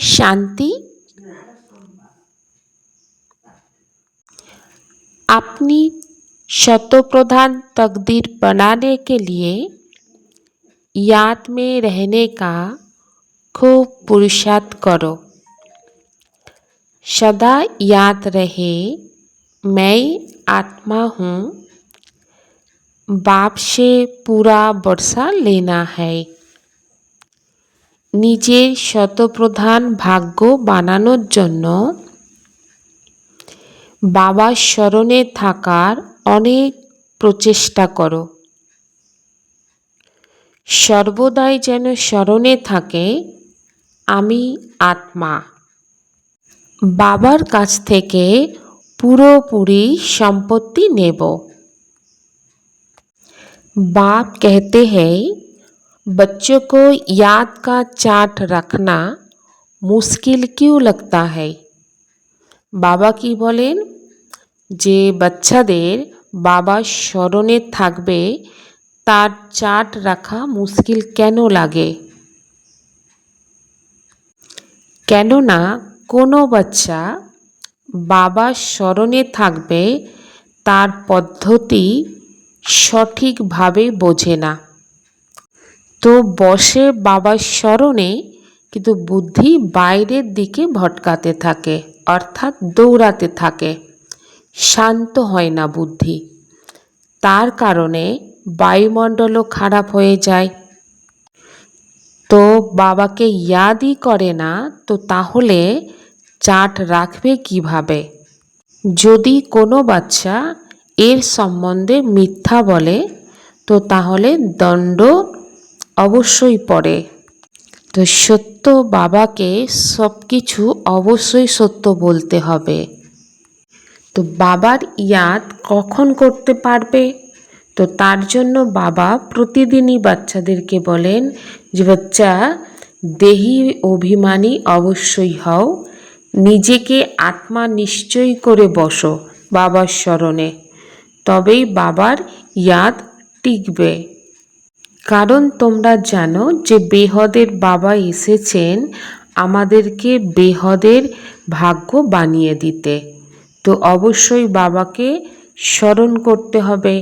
शांति। अपनी शतप्रधान तकदीर बनाने के लिए याद में रहने का खूब पुरुषार्थ करो। सदा याद रहे, मैं आत्मा हूँ। बाप से पूरा वर्षा लेना है। নিজের শতপ্রধান ভাগ্য বানানোর জন্য বাবার স্মরণে থাকার অনেক প্রচেষ্টা করো সর্বদাই যেন স্মরণে থাকে আমি আত্মা বাবার কাছ থেকে পুরোপুরি সম্পত্তি নেব बाप कहते हैं बच्चों को याद का चार्ट रखना মুশকিল কিউ लगता है বাবা কি বলেন যে বাচ্চাদের বাবার স্মরণে থাকবে তার চার্ট রাখা মুশকিল কেন লাগে কেননা কোনো বাচ্চা বাবার স্মরণে থাকবে তার পদ্ধতি সঠিকভাবে বোঝে না তো বসে বাবার স্মরণে কিন্তু বুদ্ধি বাইরের দিকে ভটকাতে থাকে, অর্থাৎ দৌড়াতে থাকে। শান্ত হয় না বুদ্ধি। তার কারণে বায়ুমণ্ডলও খারাপ হয়ে যায়। তো বাবাকে ইয়াদই করে না, তো তাহলে চাট রাখবে কীভাবে? যদি কোনো বাচ্চা এর সম্বন্ধে মিথ্যা বলে, তো তাহলে দণ্ড অবশ্যই পড়ে। তো সত্য বাবাকে সব কিছু অবশ্যই সত্য বলতে হবে। তো বাবার ইয়াদ কখন করতে পারবে? তো তার জন্য বাবা প্রতিদিনই বাচ্চাদেরকে বলেন যে, বাচ্চা, দেহি অভিমানী অবশ্যই হও। নিজেকে আত্মা নিশ্চয় করে বসো বাবার স্মরণে। তবেই বাবার ইয়াদ টিকবে। কারণ তোমরা জানো যে বেহদের বাবা এসেছেন আমাদেরকে বেহদের ভাগ্য বানিয়ে দিতে। তো অবশ্যই বাবাকে স্মরণ করতে হবে,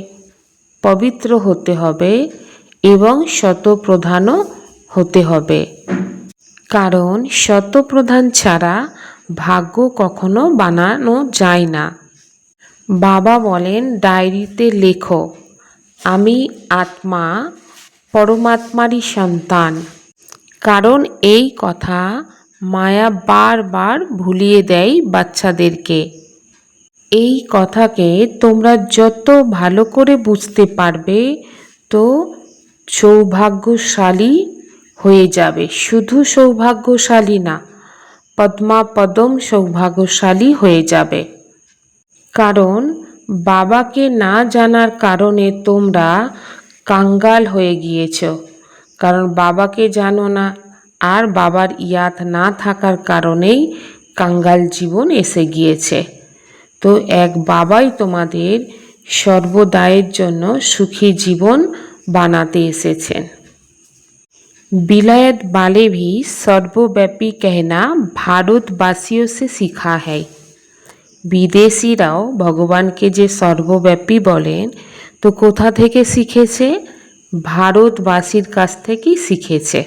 পবিত্র হতে হবে এবং শতপ্রধানও হতে হবে। কারণ শতপ্রধান ছাড়া ভাগ্য কখনো বানানো যায় না। বাবা বলেন ডায়েরিতে লেখো, আমি আত্মা পরমাত্মারই সন্তান। কারণ এই কথা মায়া বারবার ভুলিয়ে দেয় বাচ্চাদেরকে। এই কথাকে তোমরা যত ভালো করে বুঝতে পারবে, তো সৌভাগ্যশালী হয়ে যাবে। শুধু সৌভাগ্যশালী না পদ্মা পদম সৌভাগ্যশালী হয়ে যাবে। কারণ বাবাকে না জানার কারণে তোমরা কাঙ্গাল হয়ে গিয়েছ কারণ বাবাকে জানো না আর বাবার ইয়াদ না থাকার কারণেই কাঙ্গাল জীবন এসে গিয়েছে তো এক বাবাই তোমাদের সর্বদায়ের জন্য সুখী জীবন বানাতে এসেছেন বিলায়ত বালে ভি সর্বব্যাপী कहना ভারতবাসীও সে শিখা है বিদেশিরাও ভগবানকে যে সর্বব্যাপী বলেন তো কোথা থেকে শিখেছে ভারতবাসীর কাছ থেকেই শিখেছে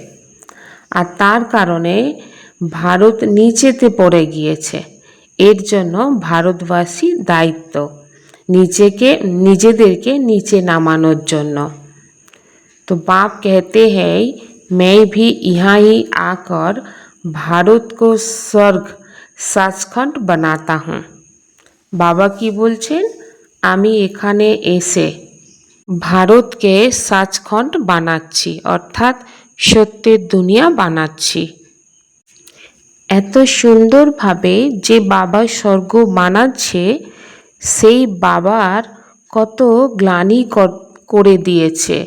আর তার কারণে ভারত নিচেতে পড়ে গিয়েছে এর জন্য ভারতবাসী দায়িত্ব নিজেকে নিজেদেরকে নিচে নামানোর জন্য तो बाप कहते हैं मैं भी यहाँ ही आकर भारत को स्वर्ग सचखंड बनाता हूँ বাবা কি বলছেন আমি এখানে এসে ভারতকে সাচখণ্ড বানাচ্ছি, অর্থাৎ সত্যের দুনিয়া বানাচ্ছি। এত সুন্দরভাবে যে বাবা স্বর্গ বানাচ্ছে সেই বাবার কত গ্লানি করে দিয়েছে।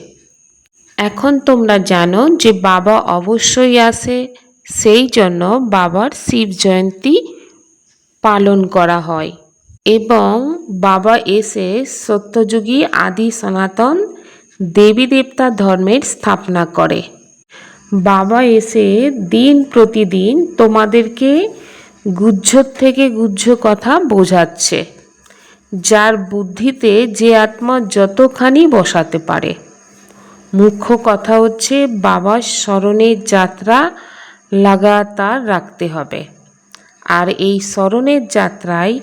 এখন তোমরা জানো যে বাবা অবশ্যই আসে, সেই জন্য বাবার শিব জয়ন্তী পালন করা হয়। এবং বাবা এসে সত্যযুগী আদি সনাতন দেবী দেবতা ধর্মের স্থাপনা করে। বাবা এসে দিন প্রতিদিন তোমাদেরকে গুজ্জর থেকে গুজ্জ কথা বোঝাচ্ছে, যার বুদ্ধিতে যে আত্মা যতখানি বসাতে পারে। মুখ্য কথা হচ্ছে বাবার স্মরণের যাত্রা লাগাতার রাখতে হবে। আর এই স্মরণের যাত্রায়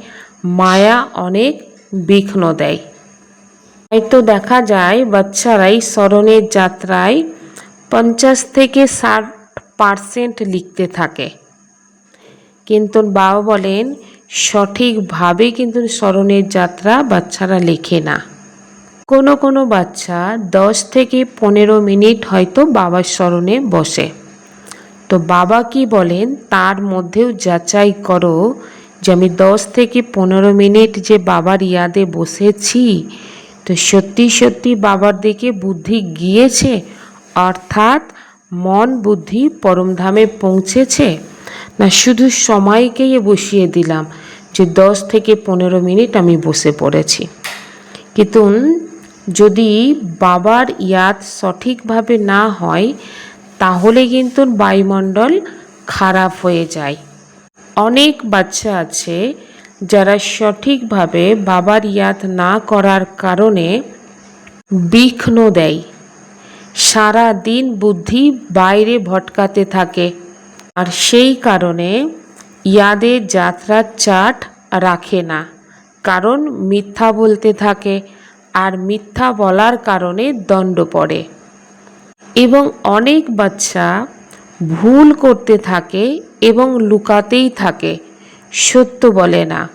মায়া অনেক বিঘ্ন দেয়। হয়তো দেখা যায়, বাচ্চারাই স্মরণের যাত্রায় পঞ্চাশ থেকে ষাট পারসেন্ট লিখতে থাকে। কিন্তু বাবা বলেন, সঠিকভাবে কিন্তু স্মরণের যাত্রা বাচ্চারা লেখে না। কোনো কোনো বাচ্চা দশ থেকে পনেরো মিনিট হয়তো বাবার স্মরণে বসে। তো বাবা কি বলেন, তার মধ্যেও যাচাই করো যে আমি দশ থেকে পনেরো মিনিট যে বাবার ইয়াদে বসেছি, তো সত্যি সত্যি বাবার দিকে বুদ্ধি গিয়েছে, অর্থাৎ মন বুদ্ধি পরমধামে পৌঁছেছে। না, শুধু সময়কেই বসিয়ে দিলাম যে দশ থেকে পনেরো মিনিট আমি বসে পড়েছি। কিন্তু যদি বাবার ইয়াদ সঠিকভাবে না হয়, তাহলে কিন্তু বায়ুমণ্ডল খারাপ হয়ে যায়। অনেক বাচ্চা আছে যারা সঠিকভাবে বাবার ইয়াদ না করার কারণে বিঘ্ন দেয়। সারা দিন বুদ্ধি বাইরে ভটকাতে থাকে। আর সেই কারণে ইয়াদের যাত্রার চাট রাখে না। কারণ মিথ্যা বলতে থাকে আর মিথ্যা বলার কারণে দণ্ড পড়ে। এবং অনেক বাচ্চা ভুল করতে থাকে এবং লুকাতেই থাকে। সত্য বলে না।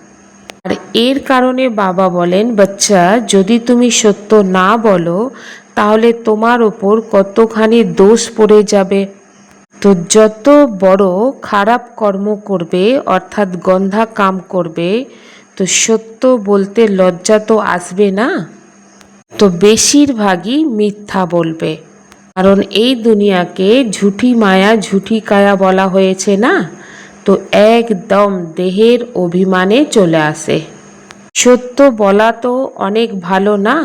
আর এর কারণে বাবা বলেন, বাচ্চা, যদি তুমি সত্য না বলো, তাহলে তোমার ওপর কতখানি দোষ পড়ে যাবে? তো যত বড় খারাপ কর্ম করবে, অর্থাৎ গন্ধা কাম করবে, তো সত্য বলতে লজ্জা তো আসবে না? তো বেশিরভাগই মিথ্যা বলবে। কারণ এই দুনিয়াকে ঝুঠি মায়া, ঝুঠি কায়া বলা হয়েছে না? তো একদম দেহের অভিমানে চলে আসে। সত্য বলা তো অনেক ভালো না?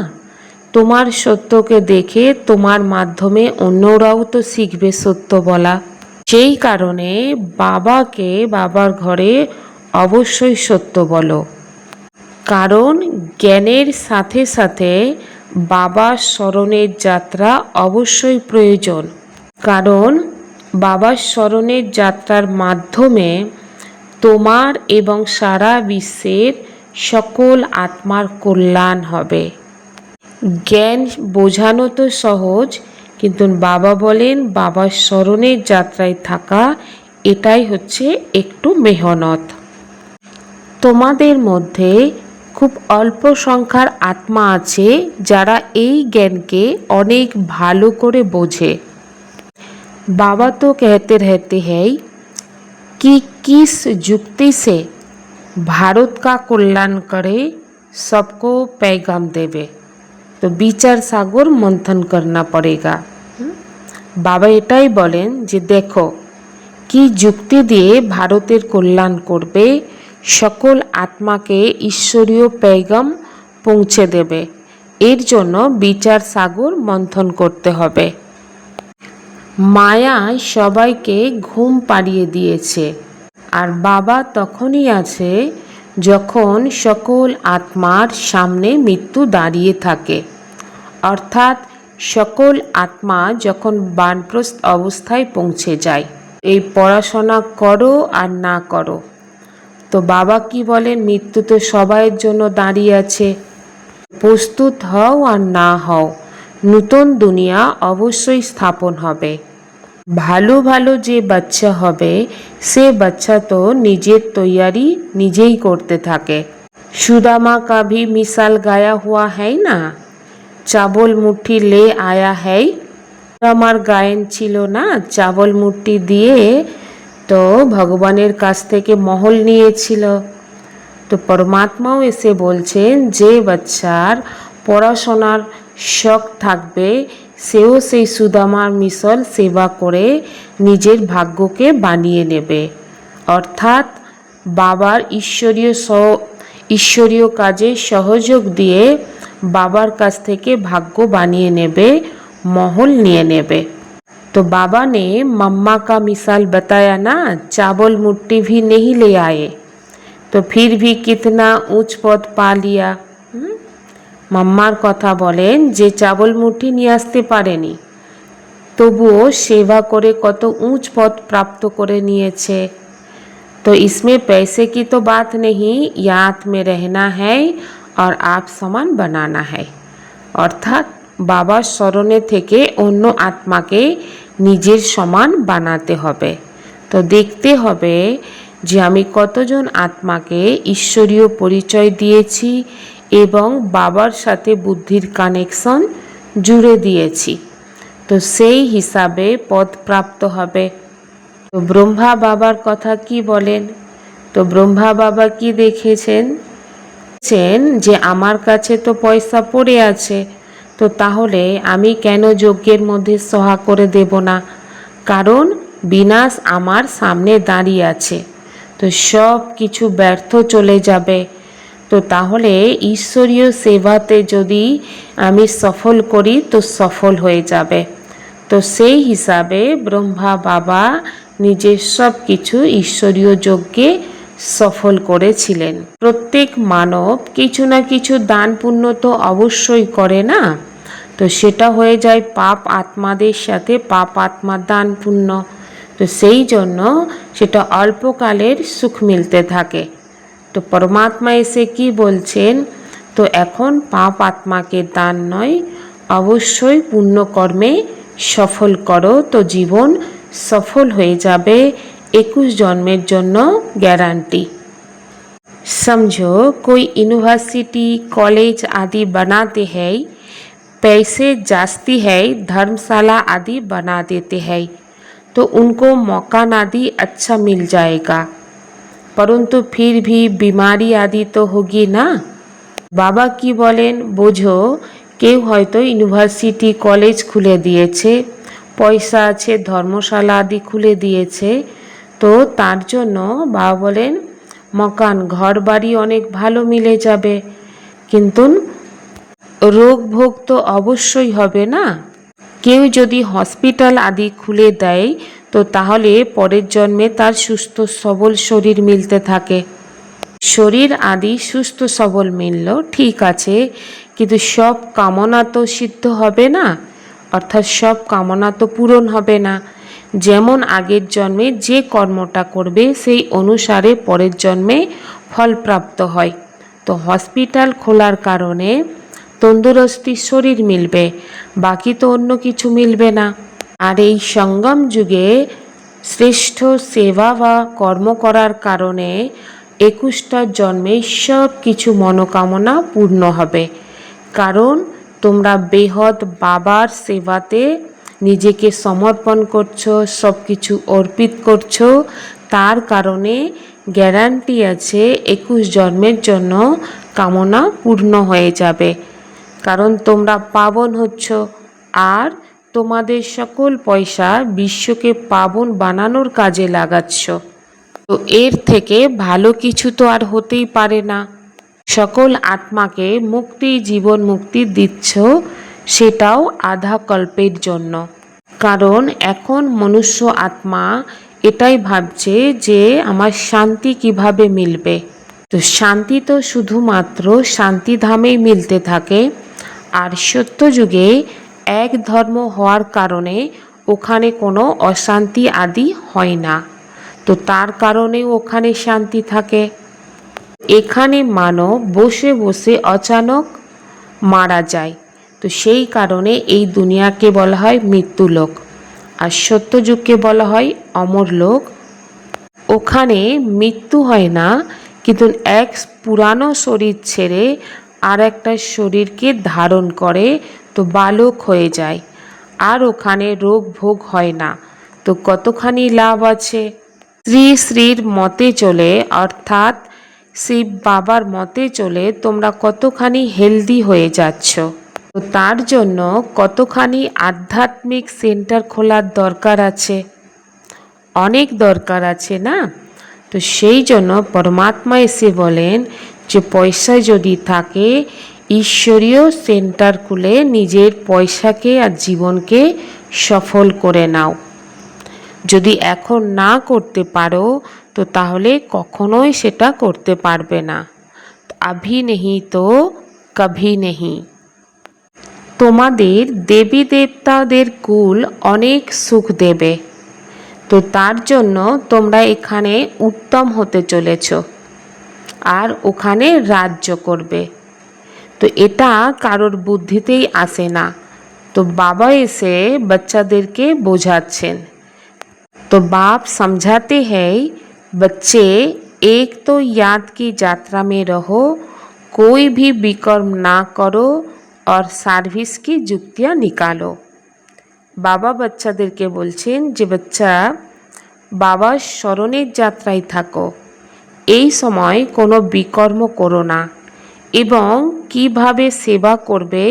তোমার সত্যকে দেখে তোমার মাধ্যমে অন্যরাও তো শিখবে সত্য বলা। সেই কারণে বাবাকে বাবার ঘরে অবশ্যই সত্য বলো। কারণ জ্ঞানের সাথে সাথে বাবার স্মরণের যাত্রা অবশ্যই প্রয়োজন। কারণ, বাবার স্মরণের যাত্রার মাধ্যমে তোমার এবং সারা বিশ্বের সকল আত্মার কল্যাণ হবে। জ্ঞান বোঝানো তো সহজ, কিন্তু বাবা বলেন বাবার স্মরণের যাত্রায় থাকা এটাই হচ্ছে একটু মেহনত। তোমাদের মধ্যে খুব অল্প সংখ্যার আত্মা আছে যারা এই জ্ঞানকে অনেক ভালো করে বোঝে बाबा तो कहते रहते हैं कि किस युक्ति से भारत का कल्याण करे सबको पैगाम देवे তো বিচার সাগর মন্থন করনা পড়েগা বাবা এটাই বলেন যে দেখো কি যুক্তি দিয়ে ভারতের কল্যাণ করবে সকল আত্মাকে ঈশ্বরীয় পেগম পৌঁছে দেবে। এর জন্য বিচার সাগর মন্থন করতে হবে। মায়া সবাইকে ঘুম পাড়িয়ে দিয়েছে। আর বাবা তখনই আছে যখন সকল আত্মার সামনে মৃত্যু দাঁড়িয়ে থাকে। অর্থাৎ সকল আত্মা যখন বানপ্রস্ত অবস্থায় পৌঁছে যায়, এই পড়াশোনা করো আর না করো। তো বাবা কি বলেন? মৃত্যু তো সবাইয়ের জন্য দাঁড়িয়ে আছে। প্রস্তুত হও আর না হও। নূতন দুনিয়া অবশ্যই স্থাপন হবে। ভালো ভালো যে বাচ্চা হবে, সে বাচ্চা তো নিজের তৈয়ারি নিজেই করতে থাকে। সুদামা কাভি মিসাল গায়া হুয়া হ্যাঁ না? চাবল মুঠি লে আয়া হ্যাই আমার গায়েন ছিল না? চাবল মুঠি দিয়ে তো ভগবানের কাছ থেকে মহল নিয়েছিল। তো পরমাত্মাও এসে বলছেন, যে বাচ্চার পড়াশোনার শখ থাকবে, সেও সেই সুদামার মিশল সেবা করে নিজের ভাগ্যকে বানিয়ে নেবে। অর্থাৎ বাবার ঈশ্বরীয় সহ, ঈশ্বরীয় কাজে সহযোগ দিয়ে বাবার কাছ থেকে ভাগ্য বানিয়ে নেবে, মহল নিয়ে নেবে। तो बाबा ने मम्मा का मिसाल बताया ना चावल मुट्ठी भी नहीं ले आए तो फिर भी कितना ऊंच पद पा लिया হুম? মাম্মার কথা বলেন যে চাবল মুঠি নিয়ে আসতে পারেনি তবুও সেবা করে কত উঁচ পদ প্রাপ্ত করে নিয়েছে तो इसमें पैसे की तो बात नहीं याद में रहना है और आप समान बनाना है অর্থাৎ বাবার স্মরণে থেকে অন্য আত্মাকে নিজের সমান বানাতে হবে। তো দেখতে হবে যে আমি কতজন আত্মাকে ঈশ্বরীয় পরিচয় দিয়েছি এবং বাবার সাথে বুদ্ধির কানেকশন জুড়ে দিয়েছি। তো সেই হিসাবে পদ প্রাপ্ত হবে। তো ব্রহ্মা বাবার কথা কি বলেন? তো ব্রহ্মা বাবা কি দেখেছেন? যে আমার কাছে তো পয়সা পড়ে আছে তো তাহলে আমি কেন যজ্ঞের মধ্যে সহা করে দেব না? কারণ বিনাশ আমার সামনে দাঁড়িয়ে আছে। তো সব কিছু ব্যর্থ চলে যাবে। তো তাহলে ঈশ্বরীয় সেবাতে যদি আমি সফল করি, তো সফল হয়ে যাবে। তো সেই হিসাবে ব্রহ্মা বাবা নিজের সব কিছু ঈশ্বরীয় যজ্ঞে সফল করেছিলেন। প্রত্যেক মানব কিছু না কিছু দান পুণ্য তো অবশ্যই করে না? তো সেটা হয়ে যায় পাপ আত্মাদের সাথে পাপ আত্মার দান পুণ্য তো সেই জন্য সেটা অল্পকালের সুখ মিলতে থাকে। তো পরমাত্মা এসে কি বলছেন? তো এখন পাপ আত্মাকে দান নয়, অবশ্যই পুণ্যকর্মে সফল করো, তো জীবন সফল হয়ে যাবে। একুশ জন্মের জন্য গ্যারান্টি समझो कोई यूनिवर्सिटी कॉलेज आदि बनाते हैं पैसे जास्ती है धर्मशाला आदि बना देते हैं तो उनको मकान आदि अच्छा मिल जाएगा परंतु फिर भी बीमारी आदि तो होगी ना বাবা কি বলেন বোঝো কেউ হয়তো ইউনিভার্সিটি কলেজ খুলে দিয়েছে পয়সা আছে ধর্মশালা আদি খুলে দিয়েছে তো তার জন্য বাবা বলেন, মকান ঘর বাড়ি অনেক ভালো মিলে যাবে। কিন্তু রোগ ভোগ তো অবশ্যই হবে না। কেউ যদি হসপিটাল আদি খুলে দেয়, তো তাহলে পরের জন্মে তার সুস্থ সবল শরীর মিলতে থাকে। শরীর আদি সুস্থ সবল মিলল, ঠিক আছে, কিন্তু সব কামনা তো সিদ্ধ হবে না, অর্থাৎ সব কামনা তো পূরণ হবে না। যেমন আগের জন্মে যে কর্মটা করবে, সেই অনুসারে পরের জন্মে ফলপ্রাপ্ত হয়। তো হসপিটাল খোলার কারণে তন্দুরস্তি শরীর মিলবে, বাকি তো অন্য কিছু মিলবে না। আর এই সঙ্গম যুগে শ্রেষ্ঠ সেবা বা কর্ম করার কারণে একুশটা জন্মে সব কিছু মনোকামনা পূর্ণ হবে। কারণ তোমরা বেহদ বাবার সেবাতে নিজেকে সমর্পণ করছ সব কিছু অর্পিত করছ। তার কারণে গ্যারান্টি আছে, একুশ জন্মের জন্য কামনা পূর্ণ হয়ে যাবে। কারণ তোমরা পাবন হচ্ছ আর তোমাদের সকল পয়সা বিশ্বকে পাবন বানানোর কাজে লাগাচ্ছ। তো এর থেকে ভালো কিছু তো আর হতেই পারে না। সকল আত্মাকে মুক্তি, জীবন মুক্তি দিচ্ছ। সেটাও আধা কল্পের জন্য। কারণ এখন মনুষ্য আত্মা এটাই ভাবছে যে আমার শান্তি কীভাবে মিলবে। তো শান্তি তো শুধুমাত্র শান্তিধামেই মিলতে থাকে, আর সত্য যুগে এক ধর্ম হওয়ার কারণে ওখানে কোনো অশান্তি আদি হয় না। তো তার কারণে ওখানে শান্তি থাকে। এখানে মানব বসে বসে অচানক মারা যায়। তো সেই কারণে এই দুনিয়াকে বলা হয় মৃত্যুলোক আর সত্যযুগকে বলা হয় অমর লোক। ওখানে মৃত্যু হয় না, কিন্তু এক পুরানো শরীর ছেড়ে আর একটা শরীরকে ধারণ করে তো বালক হয়ে যায়। আর ওখানে রোগ ভোগ হয় না। তো কতখানি লাভ আছে? শ্রী শ্রীর মতে চলে, অর্থাৎ শিব বাবার মতে চলে তোমরা কতখানি হেলদি হয়ে যাচ্ছ। তো তার জন্য কতখানি আধ্যাত্মিক সেন্টার খোলার দরকার আছে? অনেক দরকার আছে না? তো সেই জন্য পরমাত্মা এসে বলেন যে পয়সা যদি থাকে, ঈশ্বরীয় সেন্টার খুলে নিজের পয়সাকে আর জীবনকে সফল করে নাও। যদি এখন না করতে পারো, তো তাহলে কখনোই সেটা করতে পারবে না। আভি নেহি তো কভি নেহি তোমাদের দেবী দেবতাদের কুল অনেক সুখ দেবে তো তার জন্য তোমরা এখানে উত্তম হতে চলেছ আর ওখানে রাজ্য করবে তো এটা কারোর বুদ্ধিতেই আসে না তো বাবা এসে বাচ্চাদেরকে বোঝাচ্ছেন तो बाप समझाते हैं बच्चे एक तो याद की यात्रा में रहो कोई भी विकर्म ना करो और সার্ভিস কি যুক্তিয়া নিকালো বাবা বাচ্চাদেরকে বলছেন যে বাচ্চা বাবার স্মরণের যাত্রায় থাকো। এই সময় কোনো বিকর্ম করো না এবং কীভাবে সেবা করবে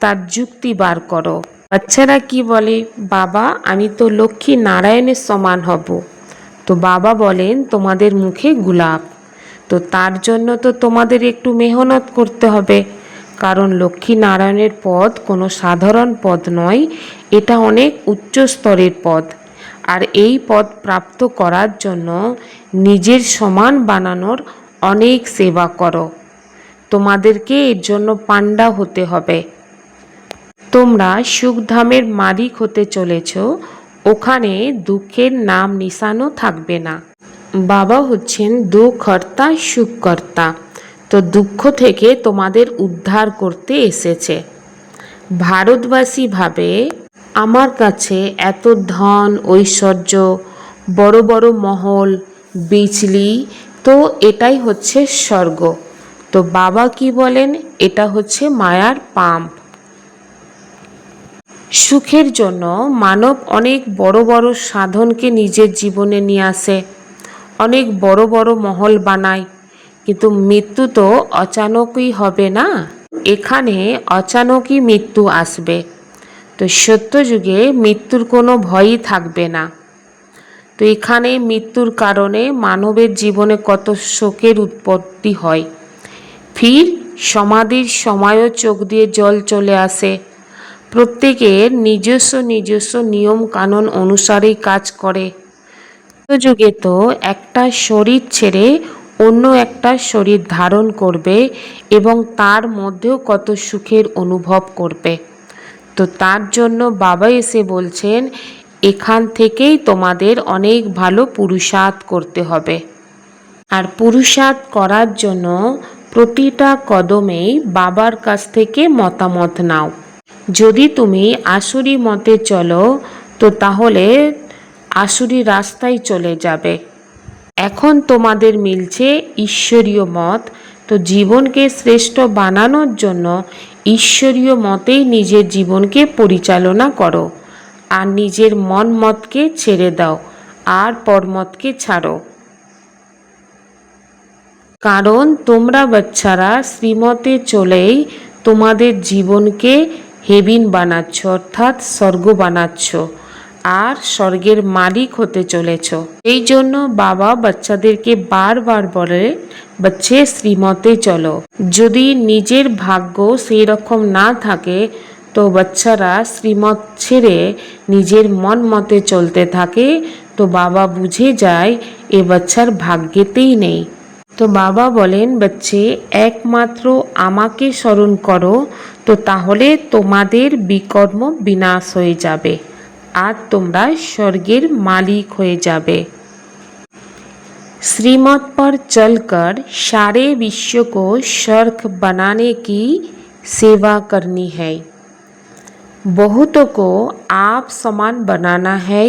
তার যুক্তি বার করো। বাচ্চারা কি বলে, বাবা, আমি তো লক্ষ্মী নারায়ণের সমান হব। তো বাবা বলেন, তোমাদের মুখে গোলাপ। তো তার জন্য তো তোমাদের একটু মেহনত করতে হবে। কারণ লক্ষ্মী নারায়ণের পদ কোনো সাধারণ পদ নয়, এটা অনেক উচ্চ স্তরের পদ। আর এই পদ প্রাপ্ত করার জন্য নিজের সমান বানানোর অনেক সেবা করো। তোমাদেরকে এর জন্য পাণ্ডা হতে হবে। তোমরা সুখধামের মালিক হতে চলেছ, ওখানে দুঃখের নাম নিশানও থাকবে না। বাবা হচ্ছেন দুঃখর্তা সুখকর্তা। তো দুঃখ থেকে তোমাদের উদ্ধার করতে এসেছে। ভারতবাসী ভাবে, আমার কাছে এত ধন, ঐশ্বর্য, বড় বড় মহল বিচলি তো এটাই হচ্ছে স্বর্গ। তো বাবা কি বলেন? এটা হচ্ছে মায়ার পাম্প। সুখের জন্য মানব অনেক বড় বড় সাধনকে নিজের জীবনে নিয়ে আসে, অনেক বড় বড় মহল বানায় কিন্তু মৃত্যু তো অচানকই হবে না। এখানে অচানকই মৃত্যু আসবে। তো সত্যযুগে মৃত্যুর কোনো ভয়ই থাকবে না। তো এখানে মৃত্যুর কারণে মানবের জীবনে কত শোকের উৎপত্তি হয়। ফির সমাধির সময়ও চোখ দিয়ে জল চলে আসে। প্রত্যেকের নিজস্ব নিজস্ব নিয়ম কানুন অনুসারেই কাজ করে। যুগে তো একটা শরীর ছেড়ে অন্য একটা শরীর ধারণ করবে এবং তার মধ্যেও কত সুখের অনুভব করবে। তো তার জন্য বাবা এসে বলছেন, এখান থেকেই তোমাদের অনেক ভালো পুরুষার্থ করতে হবে। আর পুরুষার্থ করার জন্য প্রতিটা কদমেই বাবার কাছ থেকে মতামত নাও। যদি তুমি আসুরি মতে চলো, তো তাহলে আসুরি রাস্তায় চলে যাবে। এখন তোমাদের মিলছে ঈশ্বরীয় মত। তো জীবনকে শ্রেষ্ঠ বানানোর জন্য ঈশ্বরীয় মতেই নিজের জীবনকে পরিচালনা করো আর নিজের মন মতকে ছেড়ে দাও আর পরমতকে ছাড়ো। কারণ তোমরা বাচ্চারা শ্রীমতে চলেই তোমাদের জীবনকে হেবিন বানাচ্ছ, অর্থাৎ স্বর্গ বানাচ্ছ। আর স্বর্গের মালিক হতে চলেছ। এই জন্য বাবা বাচ্চাদেরকে বারবার বলে, বাচ্চে, শ্রীমতে চলো। যদি নিজের ভাগ্য সেই রকম না থাকে, তো বাচ্চারা শ্রীমত ছেড়ে নিজের মন মতে চলতে থাকে। তো বাবা বুঝে যায়, এ বাচ্চার ভাগ্যেতেই নেই। তো বাবা বলেন, বাচ্চে, একমাত্র আমাকে স্মরণ করো, তো তাহলে তোমাদের বিকর্ম বিনাশ হয়ে যাবে। আর তোমরা স্বর্গের মালিক হয়ে যাবে श्रीमत पर चलकर सारे विश्व को स्वर्ग बनाने की सेवा करनी है बहुतों को आप समान बनाना है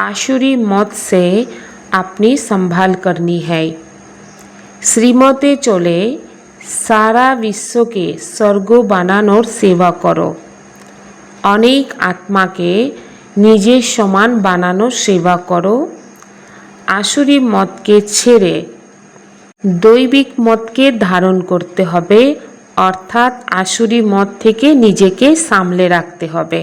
आशुरी मत से अपनी संभाल करनी है শ্রীমতে চলে সারা বিশ্বকে স্বর্গ বানানোর সেবা করো অনেক আত্মাকে নিজের সমান বানানোর সেবা করো আসুরি মতকে ছেড়ে দৈবিক মতকে ধারণ করতে হবে অর্থাৎ আসুরি মত থেকে নিজেকে সামলে রাখতে হবে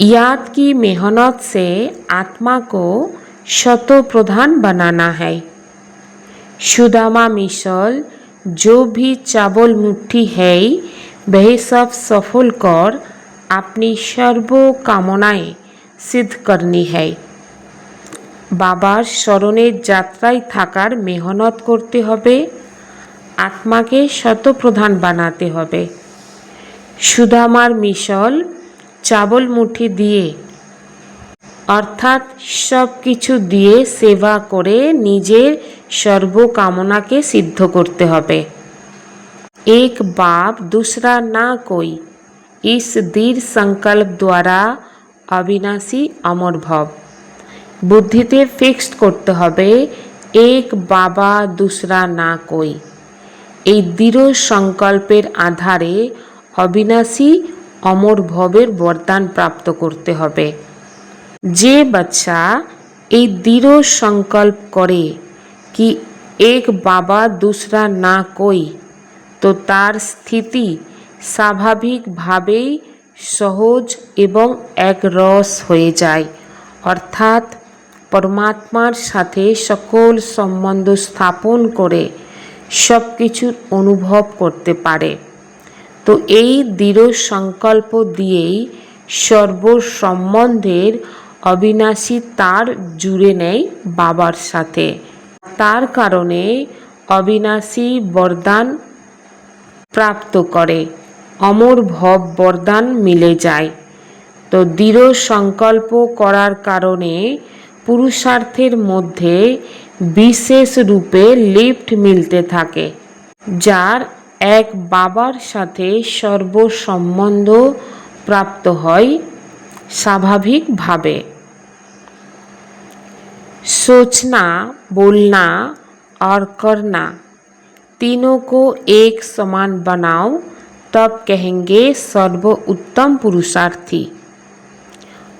याद की मेहनत से आत्मा को शतो प्रधान बनाना है सुदामा मिसल जो भी चावल मुट्ठी है वह सब सफल कर अपनी सर्व कामनाएं सिद्ध करनी है বাবার স্মরণের যাত্রায় থাকার মেহনত করতে হবে আত্মাকে শতপ্রধান বানাতে হবে সুদামার মিশল চাবল মুঠি দিয়ে অর্থাৎ সব কিছু দিয়ে সেবা করে নিজের সর্বকামনাকে সিদ্ধ করতে হবে एक बाप दूसरा ना कोई इस दृढ़ संकल्प द्वारा অবিনাশী অমর ভব বুদ্ধিতে ফিক্সড করতে হবে এক বাবা দুসরা না কই এই দৃঢ় সংকল্পের আধারে অবিনাশী অমর ভবের বরদান প্রাপ্ত করতে হবে যে বাচ্চা এই দৃঢ় সংকল্প করে কি এক বাবা দুসরা না কই তো তার স্থিতি স্বাভাবিকভাবেই সহজ এবং একরস হয়ে যায়। অর্থাৎ পরমাত্মার সাথে সকল সম্বন্ধ স্থাপন করে সব কিছুর অনুভব করতে পারে। তো এই দৃঢ় সংকল্প দিয়েই সর্বসম্বন্ধের অবিনাশী তার জুড়ে নেয় বাবার সাথে। তার কারণে অবিনাশী বরদান প্রাপ্ত করে অমর ভব বরদান মিলে যায় তো দৃঢ় সংকল্প করার কারণে পুরুষার্থের মধ্যে বিশেষ রূপে লিফট মিলতে থাকে যার এক বাবার সাথে সর্বসম্বন্ধ প্রাপ্ত হয় স্বাভাবিকভাবে सोचना बोलना और करना तीनों को एक समान बनाओ तब कहेंगे सर्व उत्तम पुरुषार्थी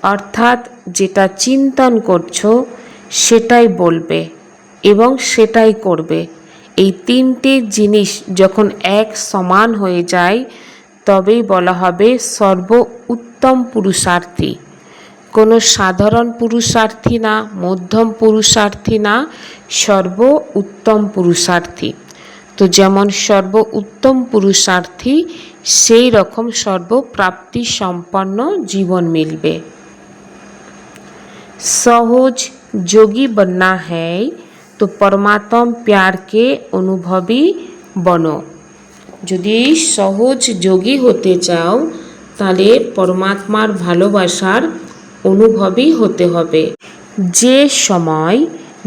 অর্থাৎ যেটা চিন্তন করছো সেটাই বলবে এবং সেটাই করবে এই তিনটে জিনিস যখন এক সমান হয়ে যায় তবেই বলা হবে সর্ব উত্তম পুরুষার্থী কোনো সাধারণ পুরুষার্থী না মধ্যম পুরুষার্থী না সর্ব উত্তম পুরুষার্থী তো যেমন সর্ব উত্তম পুরুষার্থী সেই রকম সর্বপ্রাপ্তি সম্পন্ন জীবন মিলবে সহজ যোগী बनना है তো পরমাত্ম प्यार के অনুভবী বনো যদি সহজ যোগী হতে চাও তাহলে পরমাত্মার ভালোবাসার অনুভবী হতে হবে যে সময়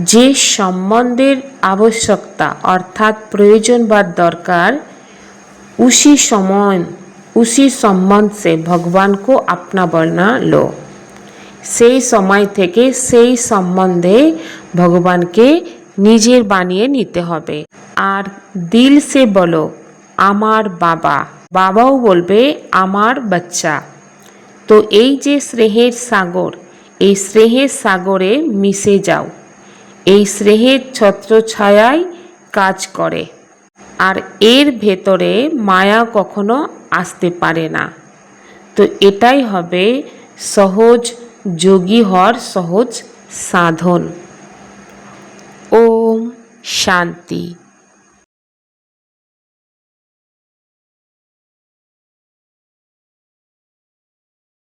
যে সম্বন্ধের আবশ্যকতা অর্থাৎ প্রয়োজন বা দরকার उसी समय उसी সম্বন্ধ से ভগবান কো আপনা বলনা লো সেই সময় থেকে সেই সম্বন্ধে ভগবানকে নিজের বানিয়ে নিতে হবে আর দিল সে বলো আমার বাবা বাবাও বলবে আমার বাচ্চা তো এই যে স্নেহের সাগর এই স্নেহের সাগরে মিশে যাও এই স্নেহের ছত্রছায়ায় কাজ করে। আর এর ভেতরে মায়া কখনো আসতে পারে না। তো এটাই হবে সহজ যোগী হওয়ার সহজ সাধন। ওম শান্তি।